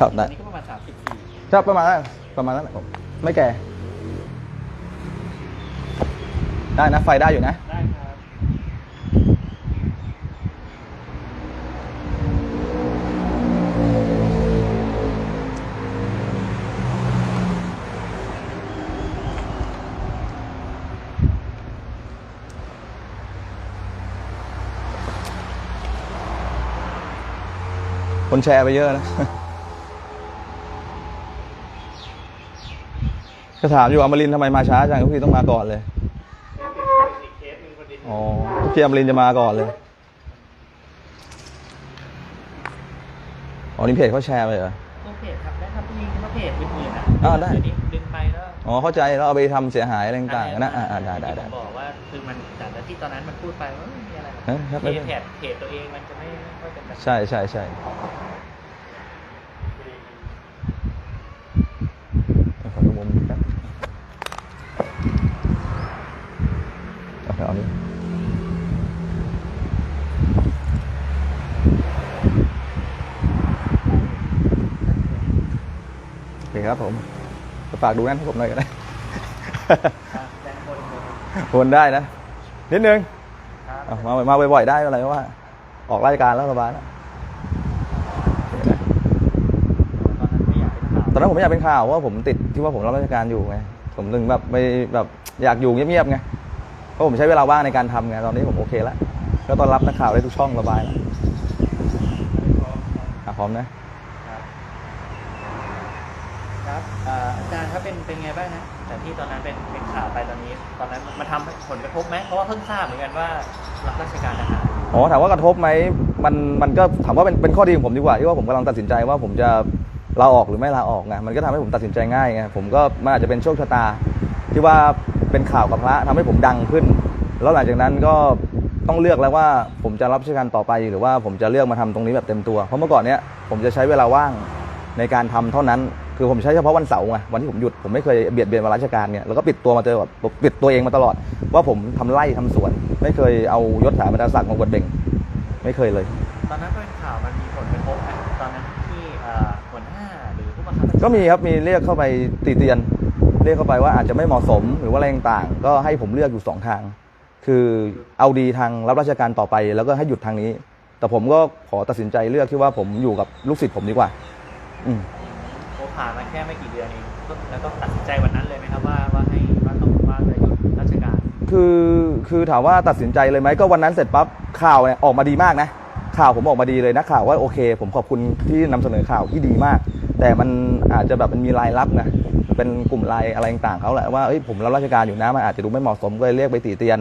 ครับได้ อันนี้ก็ประมาณสามสิบสี่จะประมาณนั้นประมาณนั้นแหละผมไม่แก่ ได้นะ ไฟได้อยู่นะ ได้ครับ คนแชร์ไปเยอะนะ ก็ถามอยู่อมรินทร์ทำไมมาช้าจังทุกทีต้องมาก่อนเลยอีกเคสหนึ่งพอดีอ๋อทุกทีอมรินทร์จะมาก่อนเลยอ๋อนี่เพจเขาแชร์ไปเหรอตัวเพจครับได้ครับยิงว่าเพจเป็นหมื่นอะอ่าได้เยวนี้ดึงไปแล้วอ๋อเข้าใจแล้วเอาไปทำเสียหายอะไรต่างๆนะอ่าอ่าได้ได้ได้ที่ผมบอกว่าคือมันแต่ที่ตอนนั้นมันพูดไปว่าไม่มีอะไรเออครับเพจเพจเพจตัวเองมันจะไม่ไม่ค่อยเป็นแบบใช่ใช่ใช่ขอดูมุมแป๊บ เอาไปเอาดิโอเคครับผมฝากดูนั่นให้ผมหน่อยก็ได้อ่าแจ้งคนเลยโอนได้นะ นิดนึงครับเอามามาบ่อยๆได้อะไรเพราะว่า ออกรายการแล้วสบายแล้วโอเคนะตอนนั้นไม่อยากเป็นข่าวตอนนั้นผมไม่อยากเป็นข่าวเพราะว่าผมติดที่ว่าผมรับราชการอยู่ไงผมถึงแบบไปแบบอยากอยู่เงียบๆไง เพราะผมใช้เวลาว่างในการทำไงตอนนี้ผมโอเคแล้วก็ต้อนรับนักข่าวได้ทุกช่องสบายแล้วอะพร้อมนะครับครับอ่าอาจารย์ครับเป็นเป็นไงบ้างนะแต่ที่ตอนนั้นเป็นเป็นข่าวไปตอนนี้ ตอนนั้นมันทำผลกระทบไหมเพราะว่าเพิ่งทราบเหมือนกันว่ารับราชการทหารอ๋อถามว่ากระทบไหมมันมันก็ถามว่าเป็นเป็นข้อดีของผมดีกว่าที่ว่าผมกำลังตัดสินใจว่าผมจะลาออกหรือไม่ลาออกไงมันก็ทำให้ผมตัดสินใจง่ายไงผมก็มันอาจจะเป็นโชคชะตาที่ว่า เป็นข่าวกับพระทำให้ผมดังขึ้น แล้วหลังจากนั้นก็ต้องเลือกแล้วว่าผมจะรับราชการต่อไปหรือว่าผมจะเลือกมาทำตรงนี้แบบเต็มตัว เพราะเมื่อก่อนเนี้ยผมจะใช้เวลาว่างในการทำเท่านั้น คือผมใช้เฉพาะวันเสาร์ไงวันที่ผมหยุดผมไม่เคยเบียดเบียนเวลาราชการเนี่ยแล้วก็ปิดตัวมาตลอดปิดตัวเองมาตลอด ว่าผมทำไร่ทำสวน ไม่เคยเอายศถาบรรดาศักดิ์มาบดเบ่งไม่เคยเลย ตอนนั้นก็เป็นข่าวมันมีผลกระทบไหมตอนนั้นที่เอ่อหัวหน้าหรือผู้บังคับบัญชาก็มีครับมีเรียกเข้าไปตีเตียน เรียกเข้าไปว่าอาจจะไม่เหมาะสมหรือว่าอะไรต่างๆ ก็ให้ผมเลือกอยู่สองทาง คือเอาดีทางรับราชการต่อไป แล้วก็ให้หยุดทางนี้ แต่ผมก็ขอตัดสินใจเลือกที่ว่าผมอยู่กับลูกศิษย์ผมดีกว่า อืมโอผ่านมาแค่ไม่กี่เดือนเองก็แล้วก็ตัดสินใจวันนั้นเลยไหมครับว่าว่าให้ว่าต้องว่าจะหยุดราชการ คือคือถามว่าตัดสินใจเลยไหมก็วันนั้นเสร็จปั๊บข่าวเนี่ยออกมาดีมากนะข่าวผมออกมาดีเลยนะข่าวว่าโอเค ผมขอบคุณที่นำเสนอข่าวที่ดีมาก แต่มันอาจจะแบบมันมีรายลับนะ เป็นกลุ่มไลน์อะไรต่างๆเขาแหละว่าเอ้ยผมรับราชการอยู่นะมันอาจจะดูไม่เหมาะสมก็เลยเรียกไปตีเตียน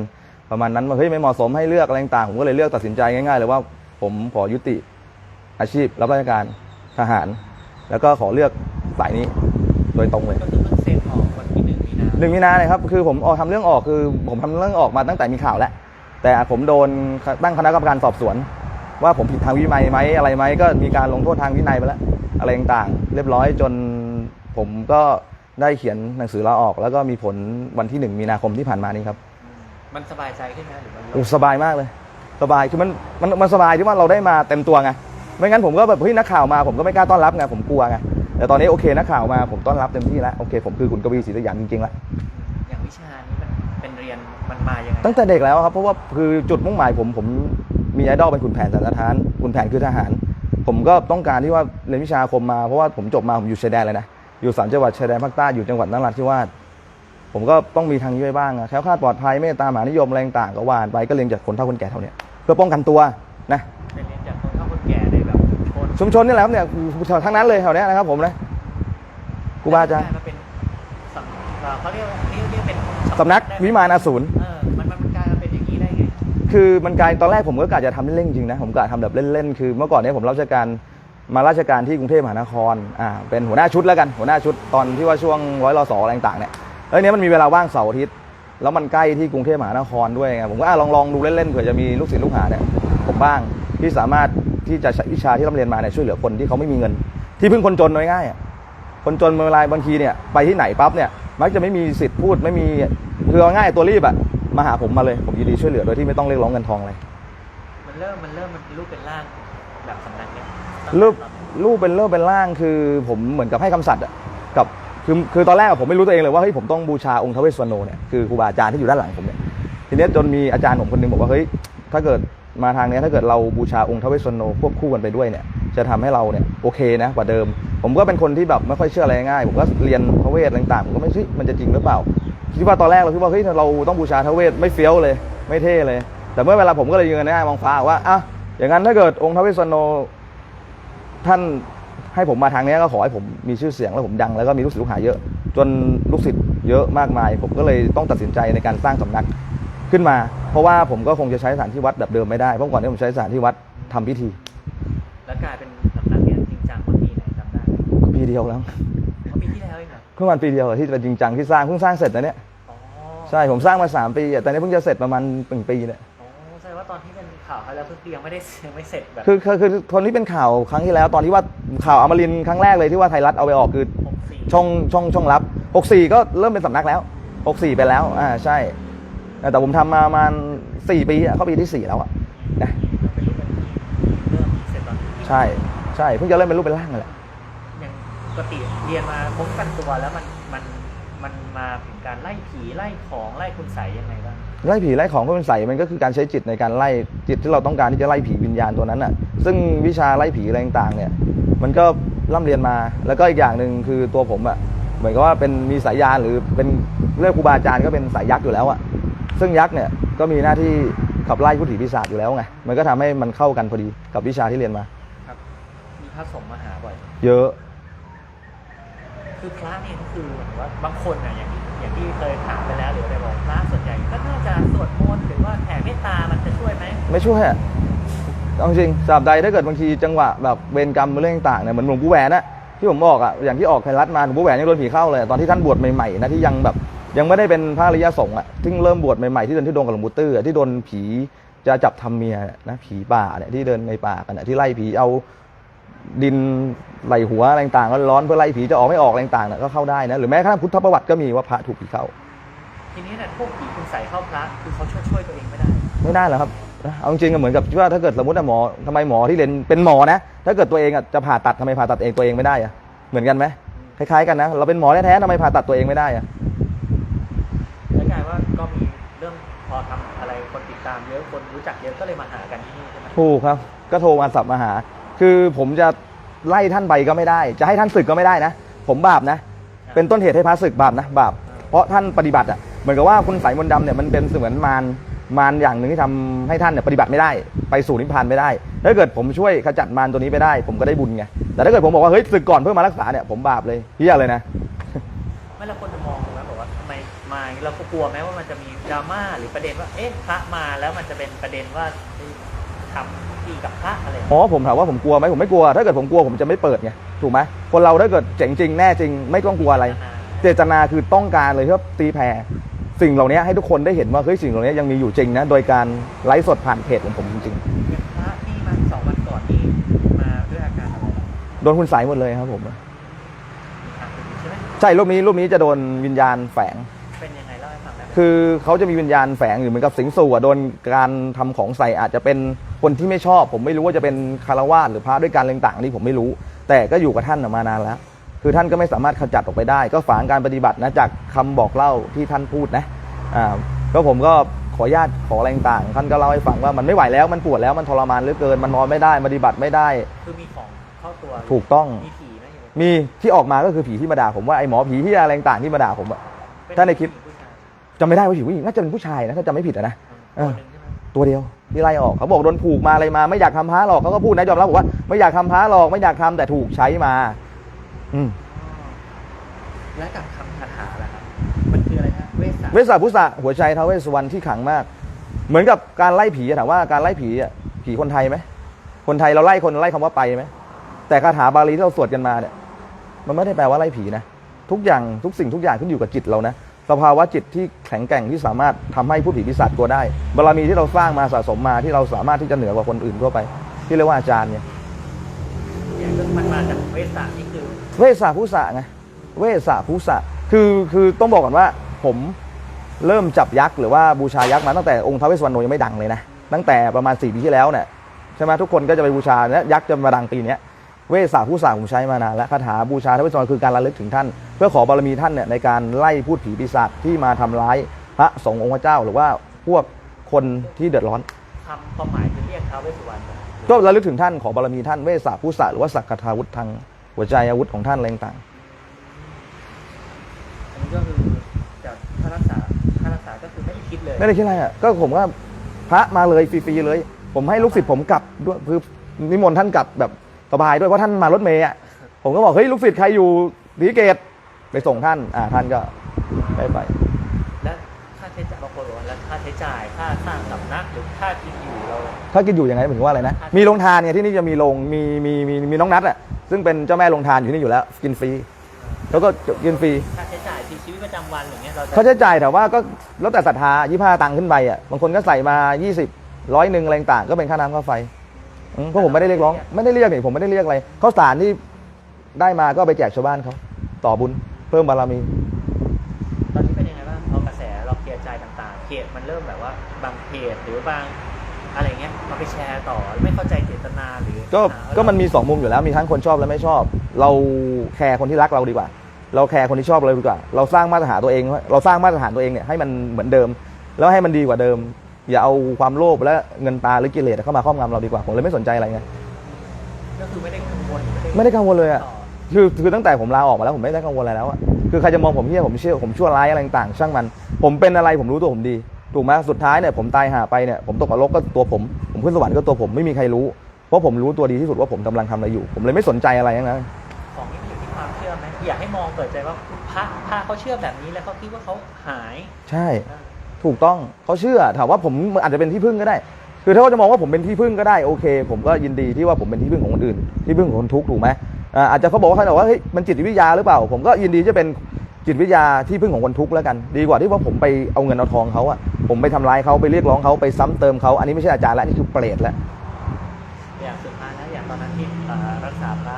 ประมาณนั้นว่าเฮ้ยไม่เหมาะสมให้เลือกอะไรต่างๆผมก็เลยเลือกตัดสินใจง่ายๆเลยว่าผมขอยุติอาชีพ รับราชการทหาร แล้วก็ขอเลือกสายนี้โดยตรงเลยก็คือเพิ่งเซ็นออกวันที่หนึ่งมีนาหนึ่งมีนาเนี่ยครับคือผมออกทำเรื่องออกคือผมทำเรื่องออกมาตั้งแต่มีข่าวแล้วแต่ผมโดนตั้งคณะกรรมการสอบสวน ว่าผมผิดทางวินัยไหมอะไรไหมก็มีการลงโทษทางวินัยไปแล้วอะไรต่างๆ เรียบร้อยจนผมก็ ได้เขียนหนังสือลาออก แล้วก็มีผลวันที่หนึ่งมีนาคมที่ผ่านมานี้ครับมันสบายใจขึ้นไหมหรือมันโอ้สบายมากเลย สบายคือมันมันมันสบายที่ว่าเราได้มาเต็มตัวไงไม่งั้นผมก็แบบเฮ้ยนักข่าวมาผมก็ไม่กล้าต้อนรับไงผมกลัวไงแต่ตอนนี้โอเคนักข่าวมาผมต้อนรับเต็มที่แล้วโอเคผมคือขุนกวีศรีสยามจริงๆแล้วอย่างวิชานี้มันเป็นเรียนมันมายังไงตั้งแต่เด็กแล้วครับเพราะว่าคือจุดมุ่งหมายผมผมมีไอดอลเป็นขุนแผนสันตทานขุนแผนคือทหาร ผมก็ต้องการที่ว่าเรียนวิชาอาคมมาเพราะว่าผมจบมาผมอยู่ชายแดนเลยนะ อยู่สามจังหวัดชายแดนภาคใต้อยู่จังหวัดนราธิวาสผมก็ต้องมีทางนี้ไว้บ้างอะแคล้วคลาดปลอดภัยเมตตามหานิยมอะไรต่างๆก็ว่านไปก็เรียนจากคนเฒ่าคนแก่เท่าเนี้ยเพื่อป้องกันตัวนะเป็นเรียนจากคนเฒ่าคนแก่ในแบบชุมชนชุมชนนี่แหละครับเนี่ยทั้งนั้นเลยแถวเนี้ยนะครับ ผมนะครูบาอาจารย์มันเป็นสำเอ่อเขาเรียกว่าเรียกเรียกเป็นสำนักได้ไหวิมานอสูรเออมันมันมันกลายมาเป็นอย่างนี้ได้ไงคือมันกลายตอนแรกผมก็กะจะทำเล่นๆจริงนะผมกะทำแบบเล่นๆคือ เมื่อก่อนเนี้ผมรับราชการ มาราชการที่กรุงเทพมหานครอ่าเป็นหัวหน้าชุดแล้วกันหัวหน้าชุดตอนที่ว่าช่วงร้อยรอสออะไรต่างเนี่ยแล้วเนี้ยมันมีเวลาว่างเสาร์อาทิตย์แล้วมันใกล้ที่กรุงเทพมหานครด้วยไงผมก็อะลองลองดูเล่นๆเผื่อจะมีลูกศิษย์ลูกหาเนี่ยผมบ้างที่สามารถที่จะใช้วิชาที่ร่ำเรียนมาเนี่ยช่วยเหลือคนที่เขาไม่มีเงิน ที่พึ่งคนจนน้อยง่ายๆอะคนจนเวลาบางทีเนี่ยไปที่ไหนปั๊บเนี่ยมักจะไม่มีสิทธิ์พูดไม่มีคือเอาง่ายตัวรีบอะมาหาผมมาเลยผมยินดีช่วยเหลือโดยที่ไม่ต้องเรียกร้องเงินทองอะไรมัน เริ่มมันเริ่มมันเป็นรูปเป็นร่างแบบสำนักเนี่ยรูปรูปเป็นเรื่องเป็นร่างคือผมเหมือนกับให้คำสัตย์อะกับคือคือตอนแรกอะผมไม่รู้ตัวเองเลยว่าเฮ้ยผมต้องบูชาองค์ทาวเวสสวรรณโนเนี่ยคือครูบาอาจารย์ที่อยู่ด้านหลังผมเนี่ยทีเนี้ยจนมีอาจารย์ผมคนหนึงบอกว่าเฮ้ยถ้าเกิดมาทางเนี้ยถ้าเกิดเราบูชาองค์ทาวเวสสวรรณโนควบคู่กันไปด้วยเนี่ยจะทำให้เราเนี่ยโอเคนะกว่าเดิม ผมก็เป็นคนที่แบบไม่ค่อยเชื่ออะไรง่ายผมก็เรียนพระเวทอะไรต่างๆผมก็ไม่ใช่มันจะจริงหรือเปล่าคิดว่าตอนแรกเราคิดว่าเฮ้ยเราต้องบูชาทาวเวสไม่เฟี้ยวเลย ไม่เท่เลย แต่เมื่อเวลาผมก็เลยยืนหน้ามองฟ้าว่าอะอย่างนั้นถ้าเกิดองค์ทาวเวสสวรรณโนท่านให้ผมมาทางเนี้ยก็ขอให้ผมมีชื่อเสียงแล้วผมดังแล้วก็มีลูกศิษย์ลูกหาเยอะ จนลูกศิษย์เยอะมากมาย ผมก็เลยต้องตัดสินใจในการสร้างสำนักขึ้นมา เพราะว่าผมก็คงจะใช้สถานที่วัดแบบเดิมไม่ได้เพราะก่อนที่ผมใช้สถานที่วัดทำพิธี แล้วกลายเป็นสำนักเนี่ยจริงจังเมื่อปีไหนจำได้ไหมปีเดียวแล้วเมื่อปีที่แล้วเองเหรอเพิ่งวันปีเดียวที่เป็นจริงจังที่สร้างเพิ่งสร้างเสร็จนะเนี่ยอ๋อใช่ผมสร้างมาสามปีอะแต่นี้เพิ่งจะเสร็จประมาณหนึ่งปีเนี่ยอ๋อแสดงว่า ตอนที่เป็นข่าวเขาแล้วเพิ่งยังไม่ได้ยังไม่เสร็จแบบคือคือคือคนที่เป็นข่าวครั้งที่แล้ว ตอนที่ว่าข่าวอมรินทร์ครั้งแรกเลยที่ว่าไทยรัฐเอาไปออกคือหกสี่ช่องช่องช่องรับ 64 ก็เริ่มเป็นสำนักแล้ว 64 ไปแล้วอ่าใช่แต่ผมทำมาประมาณ4ปีอะเข้าปีที่ 4 แล้วอะนะเป็นรูปเป็นเริ่มเสร็จตอนที่ใช่ใช่เพิ่งจะเริ่มเป็นรูปเป็นร่างนั่นแหละอย่างปกติเรียนมาป้องกันตัวแล้วมันมันมันมาถึงการไล่ผีไล่ของไล่คุณใสยยังไงบ้าง ไล่ผีไล่ของก็เป็นใสมันก็คือการใช้จิตในการไล่จิตที่เราต้องการที่จะไล่ผีวิญญาณตัวนั้นอะ ซึ่งวิชาไล่ผีอะไรต่างๆเนี่ย มันก็ร่ำเรียนมา แล้วก็อีกอย่างหนึ่งคือตัวผมอะ เหมือนกับว่าเป็นมีสายยานหรือเป็นเรื่องครูบาอาจารย์ก็เป็นสายยักษ์อยู่แล้วอะ ซึ่งยักษ์เนี่ยก็มีหน้าที่ขับไล่ผู้ถีปีศาจอยู่แล้วไง มันก็ทำให้มันเข้ากันพอดีกับวิชาที่เรียนมา ครับ มีพระสงฆ์มาหาบ่อย เยอะ คือพระเนี่ยก็คือเหมือนว่าบางคนอะอย่างที่ อย่างที่เคยถามไปแล้วหรืออะไรบอกพระส่วนใหญ่ก็น่าจะสวดมนต์หรือว่าแผ่เมตตามันจะช่วยไหมไม่ช่วยอะเอาจริงสาบใดถ้าเกิดบางทีจังหวะแบบเวรกรรมเรื่องต่างเนี่ยเหมือนหลวงปู่แหวนอะที่ผมบอกอะอย่างที่ออกไทยรัฐมาหลวงปู่แหวนยังโดนผีเข้าเลยตอนที่ท่านบวชใหม่ๆนะที่ยังแบบยังไม่ได้เป็นพระอริยสงฆ์อะที่เริ่มบวชใหม่ๆที่เดินที่โดงกับหลวงปู่ตื้ออะที่โดนผีจะจับทำเมียนะผีป่าเนี่ยที่เดินในป่ากันอะที่ไล่ผีเอา ดินไหลหัวอะไรต่างๆก็ร้อนเพื่อไล่ผีจะออกไม่ออกอะไรต่างๆเนี่ยก็เข้าได้นะหรือแม้กระทั่งพุทธประวัติก็มีว่าพระถูกผีเข้า ทีนี้เนี่ยพวกผีคุณใสยเข้าพระคือเขาช่วยช่วยตัวเองไม่ได้ ไม่ได้หรอกครับนะเอาจริงๆก็เหมือนกับที่ว่าถ้าเกิดสมมติอะหมอทำไมหมอที่เรียนเป็นหมอนะ ถ้าเกิดตัวเองอะจะผ่าตัดทำไมผ่าตัดเองตัวเองไม่ได้อะเหมือนกันไหมคล้ายๆกันนะเราเป็นหมอแท้ๆทำไมผ่าตัดตัวเองไม่ได้อะแล้วกลายว่าก็มีเรื่องพอทำอะไรคนติดตามเยอะคนรู้จักเยอะก็เลยมาหากันที่นี่ใช่ไหมถูกครับ ก็โทรมาสับมาหา คือผมจะไล่ท่านไปก็ไม่ได้ จะให้ท่านศึกก็ไม่ได้นะ ผมบาปนะ เป็นต้นเหตุให้พระศึกบาปนะบาป เพราะท่านปฏิบัติอะ เหมือนกับว่าคุณสายมนต์ดำเนี่ยมันเป็นเสมือนมารมารอย่างหนึ่งที่ทำให้ท่านเนี่ยปฏิบัติไม่ได้ ไปสู่นิพพานไม่ได้ ถ้าเกิดผมช่วยขจัดมารตัวนี้ไปได้ ผมก็ได้บุญไง แต่ถ้าเกิดผมบอกว่าเฮ้ยศึกก่อนเพื่อมารักษาเนี่ยผมบาปเลยเฮียเลยนะ ไม่และคนจะมองไหมบอกว่าทำไมมาอย่างนี้เราก็กลัวไหมว่ามันจะมีดราม่าหรือประเด็นว่า เอ๊ะพระมาแล้วมันจะเป็นประเด็นว่าเฮ้ยทำ พิธีกับพระอะไรอย่างอ๋เงี้ยอผมถามว่าผมกลัวไหมผมไม่กลัว ถ้าเกิดผมกลัวผมจะไม่เปิดไงถูกไหมคนเราถ้าเกิดเจ๋งจริงแน่จริงไม่ต้องกลัวอะไร เจตนาคือต้องการเลยเพื่อตีแผ่สิ่งเหล่านี้ให้ทุกคนได้เห็นว่าเฮ้ยสิ่งเหล่านี้ยังมีอยู่จริงนะโดยการไลฟ์สดผ่านเพจของผมจริงอย่างพระที่มาสองวันก่อนนี่มาด้วยอาการอะไรบ้างๆโดนคุณสายหมดเลยครับผมมีทางอื่นใช่ไหมใช่รูปนี้รูปนี้จะโดนวิญญาณแฝงเป็นยังไง คือเขาจะมีวิญญาณแฝงอยู่เหมือนกับสิงสู่อะโดนการทำของใส่อาจจะเป็นคนที่ไม่ชอบ ผมไม่รู้ว่าจะเป็นคารวาสหรือพระด้วยการอะไรต่างๆนี่ผมไม่รู้ แต่ก็อยู่กับท่านมานานแล้ว คือท่านก็ไม่สามารถขจัดออกไปได้ ก็ฝังการปฏิบัตินะจากคำบอกเล่าที่ท่านพูดนะอ่าก็ผมก็ขออนุญาตขออะไรต่างๆท่านก็เล่าให้ฟังว่ามันไม่ไหวแล้วมันปวดแล้วมันทรมานเหลือเกินมันนอนไม่ได้ปฏิบัติไม่ได้ คือมีของเข้าตัวถูกต้อง มีผีไหมอยู่ในมีที่ออกมาก็คือผีที่มาด่าผมว่าไอ้หมอผีที่อะไรต่างๆที่มาด่าผมอะ ถ้าในคลิปผู้ชาย จำไม่ได้ว่าผีผู้หญิงน่าจะเป็นผู้ชายนะถ้าจำไม่ผิดอะนะอืมตัวหนึ่งใช่ไหมตัวเดียวที่ไล่ออกเขาบอกโดนผูกมาอะไรมาไม่อยากทำพระหรอกเขาก็พูดนะยอมรับบอกว่าไม่อยากทำพระหรอกไม่อยากทำแต่ถูกใช้มา อืมและกับคำคาถาล่ะครับมันคืออะไรฮะเวสสาเวสสาพุสะหัวใจท้าวเวสสวรรณที่ขลังมาก เหมือนกับการไล่ผีอะถามว่าการไล่ผีอะผีคนไทยไหมคนไทยเราไล่คนไล่คำว่าไปไหมแต่คาถาบาลีที่เราสวดกันมาเนี่ยมันไม่ได้แปลว่าไล่ผีนะทุกอย่างทุกสิ่งทุกอย่างขึ้นอยู่กับจิตเรานะ สภาวะจิตที่แข็งแกร่งที่สามารถทำให้ผู้ผีปีศาจกลัวได้บารมีที่เราสร้างมาสะสมมาที่เราสามารถที่จะเหนือกว่าคนอื่นทั่วไป ที่เรียกว่าอาจารย์เนี่ยเนี่ยก็มันมาจากเวสสานี่คือ เวสสาภูสะไงเวสสาภูสะคือคือต้องบอกก่อนว่าผมเริ่มจับยักษ์หรือว่าบูชายักษ์มาตั้งแต่องค์ท้าวเวสสวรรณโนยังไม่ดังเลยนะตั้งแต่ประมาณ4ปีที่แล้วเนี่ยใช่ไหมทุกคนก็จะไปบูชาเนี่ยยักษ์จะมาดังปีเนี้ย เวสสาผู้สาผมใช้มานานและคาถาบูชาทวเวสสุวรรณคือการระลึกถึงท่าน เพื่อขอบารมีท่านเนี่ยในการไล่พูดผีปีศาจที่มาทำร้ายพระสงฆ์องค์พระเจ้า หรือว่าพวกคนที่เดือดร้อนคำความหมายคือเรียกท้าวเวสสุวรรณนะก็ระลึกถึงท่านขอบารมีท่านเวสสาผู้สาหรือว่าสักคาวุธทางหัวใจอาวุธของท่านอะไรต่างอันนี้ก็คือจากค่ารักษาค่ารักษาก็คือไม่ได้คิดเลยๆไม่ได้คิดอะไรอะก็ผมว่าพระมาเลยฟรีๆเลย ผมให้ลูกศิษย์ผมกลับด้วยคือนิมนต์ท่านกลับแบบ สบายด้วยเพราะท่านมารถเมย์อะผมก็บอกเฮ้ยลูกศิษย์ใครอยู่ศรีเกตไปส่งท่านอ่าท่านก็ได้ไป และค่าใช้จ่ายบางคนบอกว่าแล้วค่าใช้จ่ายค่าสร้างสำนักหรือค่ากินอยู่เรา ถ้ากินอยู่ยังไงหมายถึงว่าอะไรนะ มีโรงทานเนี่ยที่นี่จะมีโรงมีมีมีมีน้องนัดอะซึ่งเป็นเจ้าแม่โรงทานอยู่ที่นี่อยู่แล้ว กินฟรีแล้วก็กินฟรีค่าใช้จ่ายที่ชีวิตประจำวันอย่างเงี้ยเราจะเขาใช้จ่ายแต่ว่าก็แล้วแต่ศรัทธายี่ห้าตังค์ขึ้นไปอะบางคนก็ใส่มา 20ร้อยหนึ่งอะไรต่างๆก็เป็นค่าน้ำค่าไฟอืม เพราะผมไม่ได้เรียกร้องไม่ได้เรียกนี่ผมไม่ได้เรียกอะไรข้าวสารที่ได้มาก็เอาไปแจกชาวบ้านเขาต่อบุญเพิ่มบารมี ตอนนี้เป็นยังไงบ้างพอกระแสเราเคลียร์ใจต่างๆเพจมันเริ่มแบบว่าบางเพจหรือบางอะไรเงี้ยมาไปแชร์ต่อไม่เข้าใจเจตนาหรือก็หาว่าก็มันมีสองมุมอยู่แล้วมีทั้งคนชอบและไม่ชอบ เราแคร์คนที่รักเราดีกว่า เราแคร์คนที่ชอบเราดีกว่า เราสร้างมาตรฐานตัวเอง เราสร้างมาตรฐานตัวเองเนี่ยให้มันเหมือนเดิม แล้วให้มันดีกว่าเดิม อย่าเอาความโลภและเงินตาหรือกิเลสเข้ามาครอบงำเราดีกว่าผมเลยไม่สนใจอะไรไงก็คือไม่ได้กังวลไม่ได้กังวลเลยอะต่อคือคือตั้งแต่ผมลาออกมาแล้วผมไม่ได้กังวลอะไรแล้วอะคือใครจะมองผมเฮี้ยผมเชื่อผมชั่วร้ายอะไรต่างๆช่างมัน ผมเป็นอะไรผมรู้ตัวผมดี ถูกไหมสุดท้ายเนี่ยผมตายหาไปเนี่ยผมตกนรกก็ตัวผม ผมขึ้นสวรรค์ก็ตัวผมไม่มีใครรู้ เพราะผมรู้ตัวดีที่สุดว่าผมกำลังทำอะไรอยู่ ผมเลยไม่สนใจอะไรทั้งนั้นของนี้อยู่ที่ความเชื่อไหมอยากให้มองเปิดใจว่าพระพระเขาเชื่อแบบนี้แล้วเขาคิดว่าเขาหาย ใช่ ถูกต้องเขาเชื่อถามว่าผมอาจจะเป็นที่พึ่งก็ได้ คือถ้าเขาจะมองว่าผมเป็นที่พึ่งก็ได้โอเค ผมก็ยินดีที่ว่าผมเป็นที่พึ่งของคนอื่น ที่พึ่งของคนทุกข์ถูกไหมอ่าอาจจะเขาบอกว่าเขาบอกว่าเฮ้ยมันจิตวิทยาหรือเปล่า ผมก็ยินดีจะเป็นจิตวิทยาที่พึ่งของคนทุกข์แล้วกัน ดีกว่าที่ว่าผมไปเอาเงินเอาทองเขาอะผมไปทำร้ายเขาไปเรียกร้องเขาไปซ้ำเติมเขาอันนี้ไม่ใช่อาจารย์แล้วนี่คือเปรตแล้วอย่างสุดท้ายนะอย่างตอนนั้นที่เอ่อรักษาพระ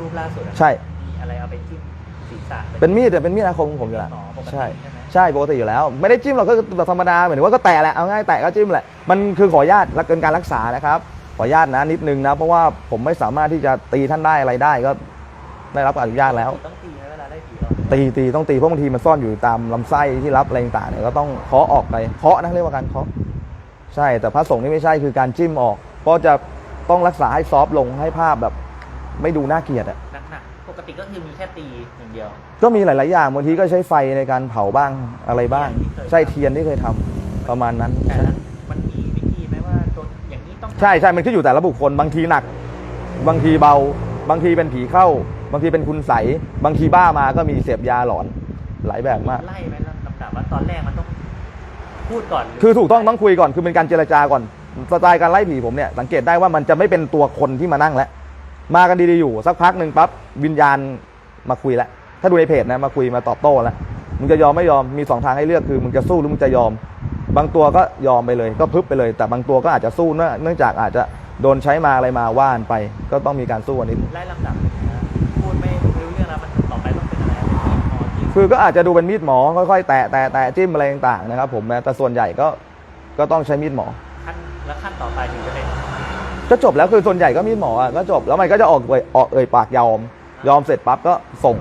รูปล่าสุดอะใช่มีอะไรเอาไปจิ้มศีรษะเป็นมีดแต่เป็นมีดอาคมของผมอยู่แล้วอ๋อปกติใช่ ใช่ไหมใช่ปกติอยู่แล้ว ไม่ได้จิ้มหรอกก็แบบธรรมดาเหมือนว่าก็แตะแหละเอาง่ายแตะก็จิ้มแหละมันคือขออนุญาตและเกินการรักษานะครับขออนุญาตนะนิดนึงนะเพราะว่าผมไม่สามารถที่จะตีท่านได้อะไรได้ก็ได้รับอนุญาตแล้ว ต้องตีไหมเวลาได้ผีออกตีตีต้องตีเพราะบางทีมันซ่อนอยู่ตามลำไส้ที่รับอะไรต่างๆเนี่ยก็ต้องเคาะออกไปเคาะนะเรียกว่าการเคาะใช่แต่พระสงฆ์นี่ไม่ใช่คือการจิ้มออกเพราะจะต้องรักษาให้ซอฟต์ลงให้ภาพแบบ ไม่ดูน่าเกลียดอะหนักๆปก ติก็คือมีแค่ตีอย่างเดียว ก็มีหลาย ๆ อย่างบางทีก็ใช้ไฟในการเผาบ้างอะไรบ้าง ใช่เทียนที่เคยทำประมาณนั้น แต่นั้นมันมีวิธีไหมว่าตัวอย่างนี้ต้องใช่ใช่มันขึ้นอยู่แต่ละบุคคล บางทีหนัก บางทีเบา บางทีเป็นผีเข้า บางทีเป็นคุณใสยบางทีบ้ามาก็มีเสพยาหลอน หลายแบบมาก ไล่ไหมลำดับว่าตอนแรกมันต้องพูดก่อนหรืคือถูกต้องต้องคุยก่อนคือเป็นการเจรจาก่อนสไตล์การไล่ผีผมเนี่ยสังเกตได้ว่ามันจะไม่เป็นตัวคนที่มานั่งแล้ว มากันดีๆอยู่สักพักหนึ่งปั๊บวิญญาณมาคุยแล้วถ้าดูในเพจนะมาคุยมาตอบโต้แล้วมึงจะยอมไม่ยอมมีสองทางให้เลือกคือมึงจะสู้หรือมึงจะยอม บางตัวก็ยอมไปเลย ก็พึบไปเลย แต่บางตัวก็อาจจะสู้เนื่องเนื่องจากอาจจะโดนใช้มาอะไรมาว่านไป ก็ต้องมีการสู้อันนี้ไล่ลำดับนะพูดไม่รู้เรื่องแล้วมันต่อไปต้องเป็นอะไรเป็นที่พอที่คือก็อาจจะดูเป็นมีดหมอค่อยๆแตะแตะแตะจิ้มอะไรต่างๆนะครับผมนะแต่ส่วนใหญ่ก็ก็ต้องใช้มีดหมอขั้นแล้วขั้นต่อไปถึงจะเป็น ก็จบแล้วคือส่วนใหญ่ก็มีดหมออะก็จบแล้วมันก็จะออกเอ่ยออกเอ่ยปากยอม ยอมเสร็จปั๊บก็ส่ง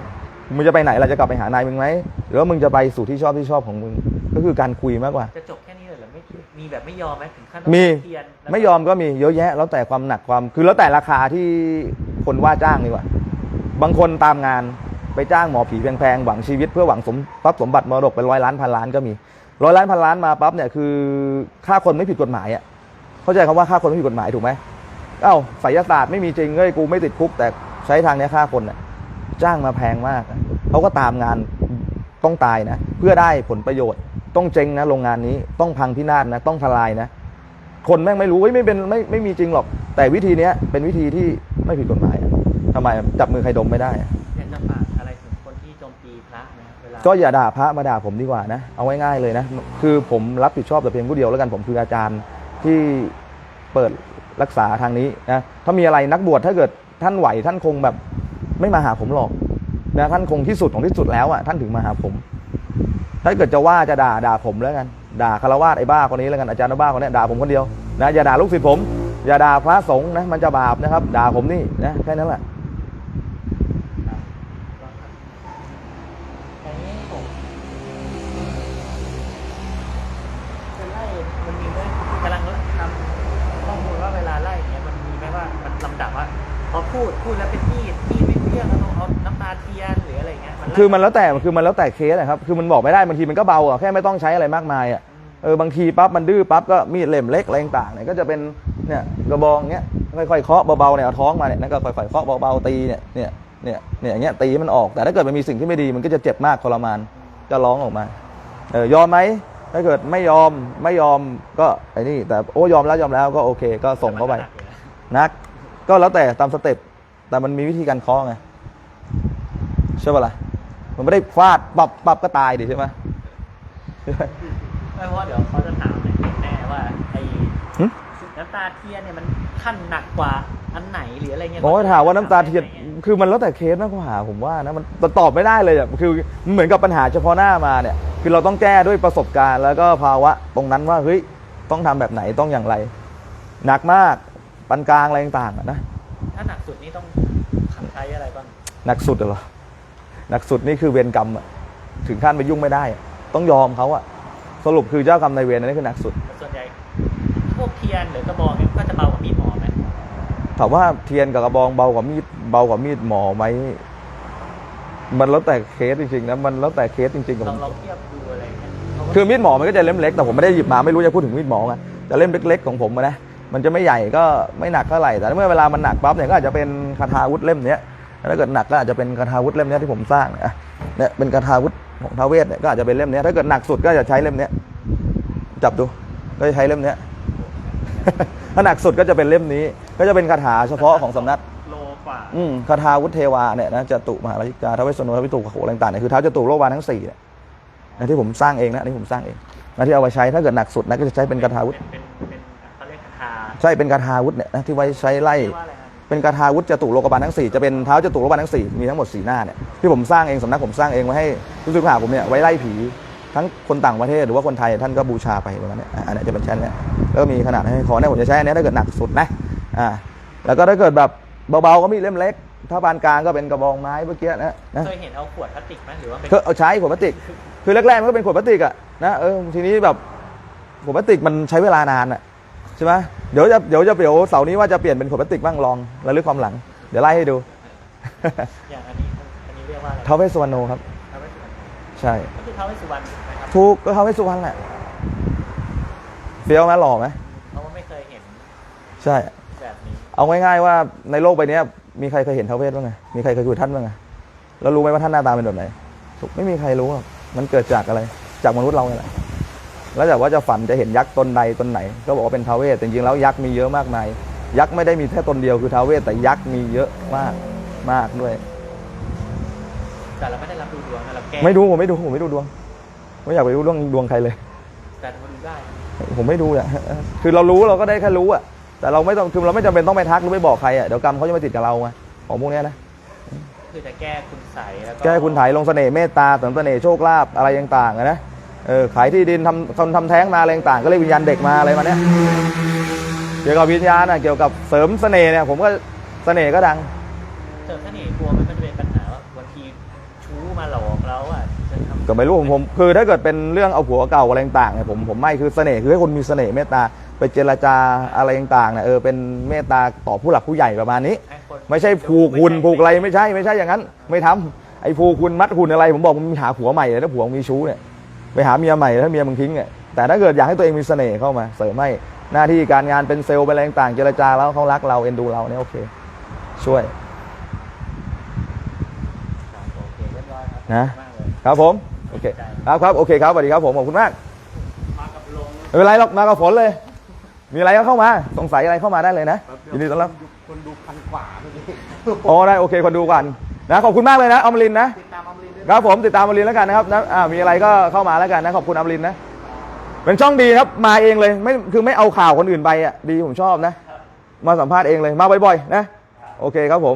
มึงจะไปไหนเราจะกลับไปหานายมึงไหมหรือว่ามึงจะไปสู่ที่ชอบที่ชอบของมึงก็คือการคุยมากกว่า จะจบแค่นี้เลยเหรือไม่มีแบบไม่ยอมไหมถึงขั้นต้องมีเทียนแล้วก็ไม่ยอมก็มีเยอะแยะ แล้วแต่ความหนักความคือแล้วแต่ราคาที่คนว่าจ้างดีกว่า บางคนตามงานไปจ้างหมอผีแพงๆหวังชีวิตเพื่อหวังสมทรัพย์สมบัติมรดกเป็นร้อยล้านพันล้านก็มีร้อยล้านพันล้านมาปั๊บเนี่ยคือฆ่าคนไม่ผิดกฎหมายอะเข้าใจคำว่าฆ่าคนไม่ผิดกฎหมายถูกไหม เอ้าไสยศาสตร์ไม่มีจริงเอ้ยกูไม่ติดคุก แต่ใช้ทางเนี้ยฆ่าคนน่ะจ้างมาแพงมากอะเขาก็ตามงานต้องตายนะ เพื่อได้ผลประโยชน์ ต้องเจ๊งนะโรงงานนี้ต้องพังพินาศนะ ต้องทลายนะ คนแม่งไม่รู้เฮ้ยไม่เป็นไม่ไม่มีจริงหรอก แต่วิธีเนี้ยเป็นวิธีที่ไม่ผิดกฎหมายอะทำไมจับมือใครดมไม่ได้อะอยากจะฝากอะไรถึงคนที่โจมตีพระนะครับเวลาก็อย่าด่าพระมาด่าผมดีกว่านะ เอาไว้ง่ายเลยนะ คือผมรับผิดชอบแต่เพียงผู้เดียวแล้วกันผมคืออาจารย์ที่เปิด รักษาทางนี้นะถ้ามีอะไรนักบวชถ้าเกิดท่านไหวท่านคงแบบไม่มาหาผมหรอกนะท่านคงที่สุดของที่สุดแล้วอะท่านถึงมาหาผม ถ้าเกิดจะว่าจะด่าด่าผมแล้วกัน ด่าคารวาสไอ้บ้าคนนี้แล้วกันอาจารย์บ้าคนเนี้ยด่าผมคนเดียวนะอย่าด่าลูกศิษย์ผม อย่าด่าพระสงฆ์นะมันจะบาปนะครับ ด่าผมนี่นะแค่นั้นแหละ พูดพูดแล้วเป็นมีดมีดไม่เรื่องก็ต้องเอาน้ำตาเทียนหรืออะไรเงี้ยคือมันแล้วแต่คือมันแล้วแต่เคสนะครับคือมันบอกไม่ได้บางทีมันก็เบาอะแค่ไม่ต้องใช้อะไรมากมายอะเออบางทีปั๊บมันดื้อปั๊บก็มีดเล่มเล็กอะไรต่างๆเนี่ยก็จะเป็นเนี่ยกระบองเนี้ยค่อยๆเคาะเบาๆเนี่ยเอาท้องมาเนี่ยแล้วก็ค่อยๆเคาะเบาๆตีเนี่ยเนี่ยเนี่ยเนี่ยอย่างเงี้ยตีมันออก แต่ถ้าเกิดมันมีสิ่งที่ไม่ดีมันก็จะเจ็บมากทรมานจะร้องออกมาเออยอมไหมถ้าเกิดไม่ยอมไม่ยอมก็ไอ้นี่แต่โอ้ยอมแล้วยอมแล้วก็โอเค ก็ส่งเข้าไปนัก ก็แล้วแต่ตามสเต็ปแต่มันมีวิธีการเคาะไงใช่ปะล่ะมันไม่ได้ฟาดปับปับก็ตายดิใช่ไหมไม่เพราะว่าเดี๋ยวเขาจะถามในแน่ว่าไอ้หึน้ำตาเทียนเนี่ยมันขั้นหนักกว่าอันไหนหรืออะไรเงี้ยโอ้ยถามว่าน้ำตาเทียนคือมันแล้วแต่เคสมากกว่าผมว่านะมันมันตอบไม่ได้เลยอะคือมันเหมือนกับปัญหาเฉพาะหน้ามาเนี่ย คือเราต้องแก้ด้วยประสบการณ์ แล้วก็ภาวะตรงนั้นว่าเฮ้ยต้องทำแบบไหนต้องอย่างไร หนักมากปานกลางอะไรต่างๆอะนะถ้าหนักสุดนี่ต้องใช้อะไรบ้างหนักสุดเหรอหนักสุดนี่คือเวรกรรมอะถึงขั้นไปยุ่งไม่ได้อะต้องยอมเขาอะสรุปคือเจ้ากรรมนายเวรนั่นนคือหนักสุดแต่ส่วนใหญ่พวกเทียนหรือกระบองเนี่ยก็จะเบากว่ามีดหมอไหมถามว่าเทียนกับกระบองเบากว่ามีดเบากว่ามีดหมอไหมมันแล้วแต่เคสจริงๆนะมันแล้วแต่เคสจริงๆกับลผองมลองเทียบดูอะไรเงี้ยเพราะว่าคือมีดหมอมันก็จะเล่มเล็กแต่ผมไม่ได้หยิบมาไม่รู้จะพูดถึงมีดหมอไงแต่เล่มเล็กๆของผมอะนะ มันจะไม่ใหญ่ก็ไม่หนักเท่าไหร่ แต่เมื่อเวลามันหนักปั๊บเนี่ยก็อาจจะเป็นคาถาวุธเล่มเนี้ยถ้าเกิดหนักก็อาจจะเป็นคาถาวุธเล่มเนี้ยที่ผมสร้างเนี่ยอะเนี่ยเป็นคาถาวุธของท้าวเวสเนี่ยก็อาจจะเป็นเล่มเนี้ยถ้าเกิดหนักสุดก็จะใช้เล่มเนี้ยจับดูก็จะใช้เล่มเนี้ยถ้าหนักสุดก็จะเป็นเล่มนี้ ก็จะเป็นคาถาเฉพาะของสำนักโลกว่าอืมคาถาวุฒเทวาเนี่ยนะจตุมหาราชิกาท้าวเวสสนุท้าววิตุขโขอะไรต่างๆเนี่ยคือท้าวจตุโลกวาลทั้งสี่เนี่ยนะที่ผมสร้างเองนะอันนี่ผมสร้างเองนะที่เอาไปใช้ถ้าเกิดหนักสุดนะก็จะใช้เป็นคาถาวุธ ใช่เป็นคาถาวุธเนี่ยนะที่ไว้ใช้ไล่เรียกว่าอะไรนะเป็นคาถาวุธจตุโลกบาลทั้งสี่จะเป็นเท้าจตุโลกบาลทั้งสี่มีทั้งหมดสี่หน้าเนี่ยที่ผมสร้างเองสำนักผมสร้างเองไว้ให้ลูกศิษย์ลูกหาผมเนี่ยไว้ไล่ผีทั้งคนต่างประเทศหรือว่าคนไทยท่านก็บูชาไปตรงนั้นเนี่ยอะอันเนี้ยจะเป็นชั้นเนี่ยแล้วก็มีขนาดให้คอเนี่ยผมจะใช้อันเนี้ยถ้าเกิดหนักสุดนะอ่าแล้วก็ถ้าเกิดแบบเบาๆก็มีเล่มเล็ก ถ้าปานกลางก็เป็นกระบองไม้เมื่อกี้นะนะเคยเห็นเอาขวดพลาสติกไหมหรือว่าเป็นคือเอาใช้ขวดพลาสติก คือแรกๆมันก็เป็นขวดพลาสติกอะนะเออทีนี้แบบขวดพลาสติกมันใช้เวลานานอะใช่ไหม เดี๋ยวจะเดี๋ยวจะเดี๋ยวเสาร์นี้ว่าจะเปลี่ยนเป็นขวดพลาสติกบ้างลองระลึกความหลัง เดี๋ยวไล่ให้ดูอย่างอันนี้อันนี้เรียกว่าอะไรท้าวเวสสุวรรณโนครับท้าวเวสสุวรรณใช่ก็คือท้าวเวสสุวรรณนะครับถูกก็ท้าวเวสสุวรรณแหละเฟี้ยวไหมหล่อไหมเพราะว่าไม่เคยเห็น ใช่แบบนี้เอาง่ายๆว่าในโลกใบเนี้ยมีใครเคยเห็นท้าวเวสบ้างไงมีใครเคยคุยกับท่านบ้างไงแล้วรู้ไหมว่าท่านหน้าตาเป็นแบบไหนถูกไม่มีใครรู้หรอกมันเกิดจากอะไร จากมนุษย์เราไงแหละ แล้วจากว่าจะฝันจะเห็นยักษ์ตนใดตนไหน ก็บอกว่าเป็นท้าวเวสแต่จริงๆแล้วยักษ์มีเยอะมากมาย ยักษ์ไม่ได้มีแค่ตนเดียวคือท้าวเวสแต่ยักษ์มีเยอะมากมากด้วย แต่เราไม่ได้รับดูดวงนะเราแก้ไม่ดูผมไม่ดูผมไม่ดูดวง ไม่อยากไปดูดวงดวงใครเลย แต่เราดูได้ผมไม่ดูอะคือเรารู้เราก็ได้แค่รู้อะแต่เราไม่ต้องคือเราไม่จำเป็นต้องไปทักหรือไปบอกใครอะเดี๋ยวกรรมเขาจะมาติดกับเราไงของพวกเนี้ยนะคือจะแก้คุณใสยแล้วก็แก้คุณถ่ายลงเสน่ห์เมตตาเสริมเสน่ห์โชคลาภอะไรต่างๆอะนะ เออขายที่ดินทำคนทำแท้งมาอะไรต่างๆก็เรียกวิญญาณเด็กมาอะไรมาเนี้ยเกี่ยวกับวิญญาณอะเกี่ยวกับเสริมเสน่ห์เนี่ยผมก็เสน่ห์ก็ดังเสริมเสน่ห์กลัวไหมมันจะเป็นปัญหาว่าบางทีชู้มาหลอกเราอะจะทำก็ไม่รู้ผมผมคือถ้าเกิดเป็นเรื่องเอาผัวเก่าอะไรต่างๆเนี่ยผมผมไม่คือเสน่ห์คือให้คนมีเสน่ห์เมตตาไปเจรจาอะไรต่างๆเนี่ยเออเป็นเมตตาต่อผู้หลักผู้ใหญ่ประมาณนี้ ให้คนไม่ใช่ผูกหุ่นผูกอะไรไม่ใช่ ไม่ใช่อย่างนั้น ไม่ทำไอ้ผูกหุ่นมัดหุ่นอะไร ผมบอกมึงหาผัวใหม่เลยถ้าผัวมึงมีชู้เนี่ย ไปหาเมียใหม่ถ้าเมียมึงทิ้งเนี่ยแต่ถ้าเกิดอยากให้ตัวเองมีเสน่ห์เข้ามา เสริมให้หน้าที่การงานเป็นเซลล์เป็นอะไรต่างๆเจรจาแล้วเขารักเราเอ็นดูเราเนี่ยโอเค ช่วยโอเคเรียบร้อยครับนะมากเลยครับผมโอเคครับครับโอเคครับสวัสดีครับผมขอบคุณมากมากับลงไม่เป็นไรหรอกมากับฝนเลย มีอะไรก็เข้ามา สงสัยอะไรเข้ามาได้เลยนะยินดีต้อนรับคนดูพันกว่าเมื่อกี้อ๋อได้โอเคคนดูก่อนนะขอบคุณมากเลยนะอมรินทร์นะ ครับผมติดตามอมรินแล้วกันนะครับนะอ่ามีอะไรก็เข้ามาแล้วกันนะขอบคุณอมรินนะเป็นช่องดีครับมาเองเลยไม่คือไม่เอาข่าวคนอื่นไปอะดีผมชอบนะ มาสัมภาษณ์เองเลยมาบ่อยๆนะ โอเคครับผม